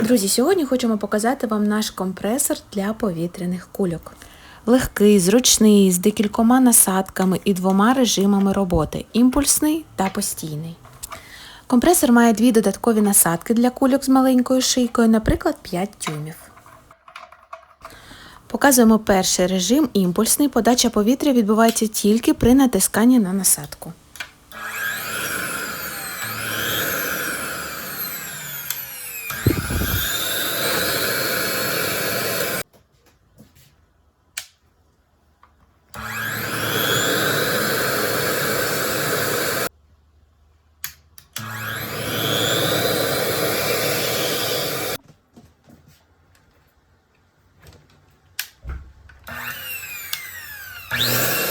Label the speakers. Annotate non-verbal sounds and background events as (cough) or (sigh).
Speaker 1: Друзі, сьогодні хочемо показати вам наш компресор для повітряних кульок. Легкий, зручний, з декількома насадками і двома режимами роботи імпульсний та постійний. Компресор має дві додаткові насадки для кульок з маленькою шийкою, наприклад, 5 тюмів. Показуємо перший режим імпульсний. Подача повітря відбувається тільки при натисканні на насадку. Yeah. (laughs)